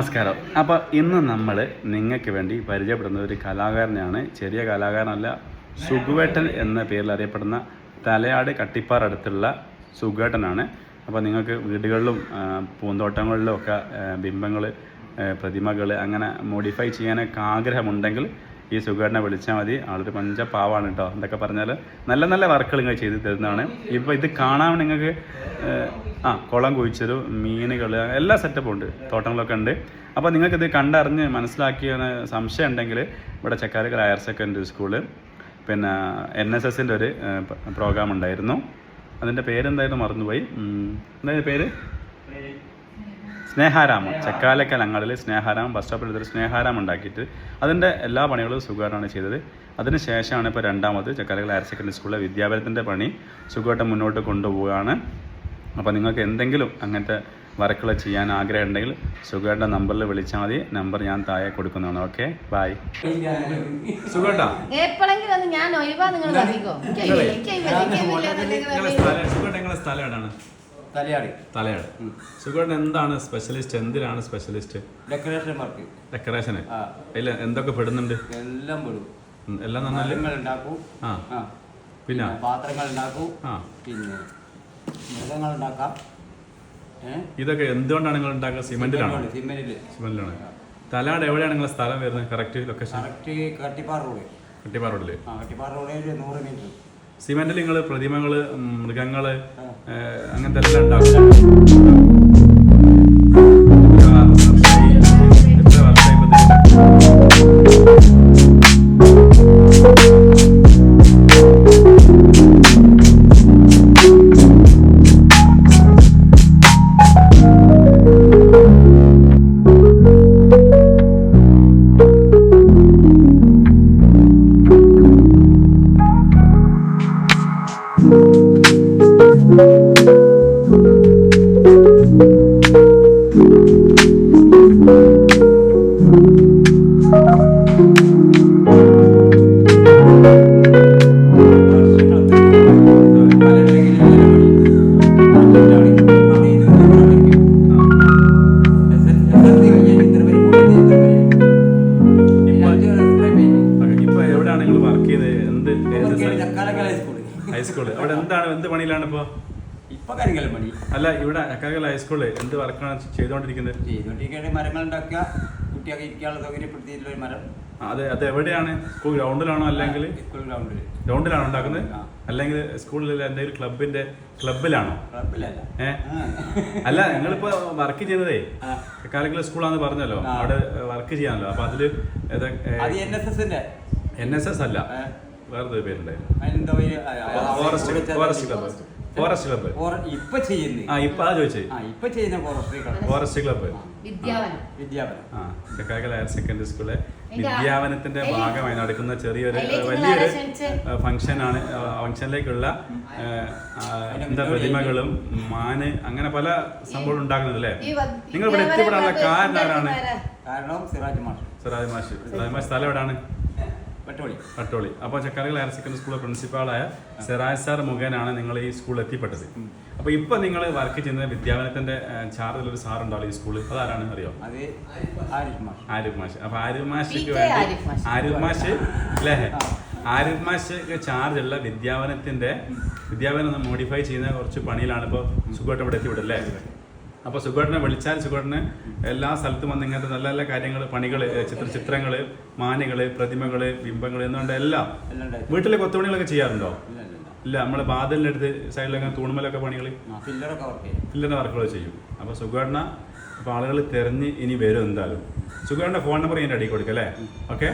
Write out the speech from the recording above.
നമസ്കാരം. അപ്പോൾ ഇന്ന് നമ്മൾ നിങ്ങൾക്ക് വേണ്ടി പരിചയപ്പെടുന്ന ഒരു കലാകാരനാണ് ചെറിയ കലാകാരനല്ല സുഖുവേട്ടൻ എന്ന പേരിൽ അറിയപ്പെടുന്ന തലയാട് കട്ടിപ്പാറ അടുത്തുള്ള സുഖേട്ടനാണ് അപ്പോൾ നിങ്ങൾക്ക് വീടുകളിലും പൂന്തോട്ടങ്ങളിലും ഒക്കെ ബിംബങ്ങൾ പ്രതിമകൾ അങ്ങനെ മോഡിഫൈ ചെയ്യാനൊക്കെ ആഗ്രഹമുണ്ടെങ്കിൽ ഈ സുഖേട്ടനെ വിളിച്ചാൽ മതി. ആളൊരു പഞ്ചപാവാണ് കേട്ടോ എന്തൊക്കെ പറഞ്ഞാൽ നല്ല നല്ല വർക്കുകൾ ഇങ്ങനെ ചെയ്ത് തരുന്നതാണ്. ഇപ്പോൾ ഇത് കാണാൻ നിങ്ങൾക്ക് ആ കുളം കുഴിച്ചൊരു മീനുകൾ എല്ലാ സെറ്റപ്പും ഉണ്ട്. തോട്ടങ്ങളൊക്കെ ഉണ്ട്. അപ്പോൾ നിങ്ങൾക്കിത് കണ്ടറിഞ്ഞ് മനസ്സിലാക്കിയ സംശയം ഉണ്ടെങ്കിൽ ഇവിടെ ചക്കാരക്കര ഹയർ സെക്കൻഡറി സ്കൂൾ പിന്നെ എൻ എസ് എസിന്റെ ഒരു പ്രോഗ്രാം ഉണ്ടായിരുന്നു. അതിന്റെ പേരെന്തായിരുന്നു മറന്നുപോയി? എന്തായിരുന്നു പേര്? സ്നേഹാരാമം. ചക്കാലക്കലങ്ങളിൽ സ്നേഹാരാമം ബസ് സ്റ്റോപ്പിൽ എടുത്തൊരു സ്നേഹാരാമം ഉണ്ടാക്കിയിട്ട് അതിന്റെ എല്ലാ പണികളും സുഖമായിട്ടാണ് ചെയ്തത്. അതിനുശേഷമാണ് ഇപ്പോൾ രണ്ടാമത് ചക്കാലക്കൽ ഹയർ സെക്കൻഡറി സ്കൂളിലെ വിദ്യാഭ്യാസത്തിന്റെ പണി സുഖമായിട്ട് മുന്നോട്ട് കൊണ്ടുപോവുകയാണ്. അപ്പോൾ നിങ്ങൾക്ക് എന്തെങ്കിലും അങ്ങനത്തെ വർക്കുകൾ ചെയ്യാൻ ആഗ്രഹം ഉണ്ടെങ്കിൽ സുഖേട്ട നമ്പറിൽ വിളിച്ചാൽ മതി. നമ്പർ ഞാൻ താഴെ കൊടുക്കുന്നതാണ്. ഓക്കെ ബായ് സുഖേട്ടാ എപ്പോഴെങ്കിലും സ്ഥലം എവിടെയാണ്? തലയാടി. തലയാട്. സുഖേട്ടൻ എന്താണ് സ്പെഷ്യലിസ്റ്റ് എന്തിനാണ് സ്പെഷ്യലിസ്റ്റ് ഡെക്കറേഷൻ വർക്ക് ഡെക്കറേഷന് അതിൽ എന്തൊക്കെ പെടുന്നുണ്ട്? എല്ലാം പെടും. എല്ലാം നന്നായി ഉണ്ടാക്കും. ആ. പിന്നെ? പാത്രങ്ങൾ ഉണ്ടാക്കും. ആ. പിന്നെ മൃഗങ്ങൾ ഉണ്ടാക്കാം. ഇതൊക്കെ എന്തുകൊണ്ടാണ് നിങ്ങൾ ഉണ്ടാക്കുക? സിമെന്റിലാണോ? സിമെന്റിൽ. സിമെന്റിലാണ്. തലാട് എവിടെയാണ് നിങ്ങളെ സ്ഥലം വരുന്നത്? Correct location correct Kattippara road. Kattippara റോഡിൽ. കട്ടിപ്പാറ റോഡിൽ നൂറ് മീറ്റർ. സിമെന്റിൽ നിങ്ങൾ പ്രതിമകൾ മൃഗങ്ങൾ അങ്ങനത്തെ എല്ലാം ഉണ്ടാക്കും. പണിയിലാണ് ഇപ്പൊ? ഇപ്പൊ കരിങ്കൽ പണി. അല്ല ഇവിടെ അക്കാകല ഹൈസ്കൂളിൽ എന്ത് വർക്കാണ് ചെയ്തുകൊണ്ടിരിക്കുന്നത് മരങ്ങൾ ഉണ്ടാക്കുക. ഇരിക്കാനുള്ള സൗകര്യപ്പെടുത്തിയിട്ടുള്ള ഒരു മരം. അതെ അത് എവിടെയാണ്? സ്കൂൾ ഗ്രൗണ്ടിലാണോ അല്ലെങ്കിൽ സ്കൂൾ ഗ്രൗണ്ടിൽ ഗ്രൗണ്ടിലാണോ ഉണ്ടാക്കുന്നത്. അല്ലെങ്കിൽ സ്കൂളിൽ എന്തെങ്കിലും ക്ലബിന്റെ ക്ലബിലാണോ ഏ? അല്ല നിങ്ങളിപ്പോ വർക്ക് ചെയ്യുന്നതേ. കാലക്കല സ്കൂളാന്ന് പറഞ്ഞല്ലോ. അവിടെ വർക്ക് ചെയ്യാനല്ലോ. അപ്പൊ അതിൽ എൻ എസ് എസ് അല്ല. ഏ. വേറൊരു പേരുണ്ടായിരുന്നു ഫോറസ്റ്റ് ക്ലബ്ബ് ഇപ്പൊ ചെയ്യുന്നത് ആ ഇപ്പൊ ആ ചോദിച്ചേ. ആ ഇപ്പൊ ചെയ്യുന്ന ഫോറസ്റ്റ് ക്ലബ്ബ് വിദ്യാവനം. വിദ്യാപനം ആ ചക്കാക്കല ഹയർ സെക്കൻഡറി സ്കൂളിലെ എനിക്ക് വിദ്യാവനത്തിന്റെ ഭാഗമായി നടക്കുന്ന ചെറിയൊരു വലിയൊരു ആണ്. ഫംഗ്ഷനിലേക്കുള്ള എന്താ പ്രതിമകളും മാന് അങ്ങനെ പല സംഭവം ഉണ്ടാകുന്നത് അല്ലേ? നിങ്ങൾ ഇവിടെ എത്തിപ്പെടാനുള്ള കാരണം ആരാണ്? കാരണം സിറാജ് മാഷ്. സിറാജ് മാഷ്. സിറാജ് മാഷ് സ്ഥലം എവിടെയാണ് പട്ടോളി പട്ടോളി അപ്പോൾ ചക്കാരകൾ ഹയർ സെക്കൻഡറി സ്കൂളിലെ പ്രിൻസിപ്പാളായ സിറാജ് സാർ മുഖേനാണ് നിങ്ങൾ ഈ സ്കൂളിൽ എത്തിപ്പെട്ടത്. അപ്പോൾ ഇപ്പോൾ നിങ്ങൾ വർക്ക് ചെയ്യുന്ന വിദ്യാഭ്യാസത്തിന്റെ ചാർജിലൊരു ഒരു സാർ ഉണ്ടാവില്ല ഈ സ്കൂളിൽ. അതാരാണ് അറിയോ? അത് ആരാണ് അറിയോ ആരിഫ് മാഷ്. അപ്പൊ ആരിഫ് മാഷിക്ക് വേണ്ടി ആരിഫ് മാഷ്. ആരിഫ് മാഷ് അല്ലേ? ആരിഫ് മാഷ് ചാർജ് ഉള്ള വിദ്യാഭവനത്തിന്റെ വിദ്യാഭവനം മോഡിഫൈ ചെയ്യുന്ന കുറച്ച് പണിയിലാണ് ഇപ്പോൾ സുഖമായിട്ട് ഇവിടെ എത്തിവിടെ അല്ലേ അപ്പൊ സുഖേട്ടനെ വിളിച്ചാൽ സുഖേട്ടന് എല്ലാ സ്ഥലത്തും വന്ന് ഇങ്ങനത്തെ നല്ല നല്ല കാര്യങ്ങൾ പണികൾ ചിത്ര ചിത്രങ്ങൾ മാനുകൾ പ്രതിമകൾ ബിംബങ്ങൾ എന്നുകൊണ്ട് എല്ലാം വീട്ടിലെ കൊത്തുപണികളൊക്കെ ചെയ്യാറുണ്ടോ? ഇല്ല നമ്മളെ ബാദലിന്റെ അടുത്ത് സൈഡിലൊക്കെ തൂണുമലൊക്കെ പണികൾ ചെയ്യും. വർക്കുകൾ ചെയ്യും. അപ്പോൾ സുഖേട്ടന അപ്പോൾ ആളുകൾ തിരഞ്ഞ് ഇനി വരും എന്തായാലും. സുഖേട്ടന്റെ ഫോൺ നമ്പർ ഞാൻ അടി കൊടുക്കല്ലേ ഓക്കെ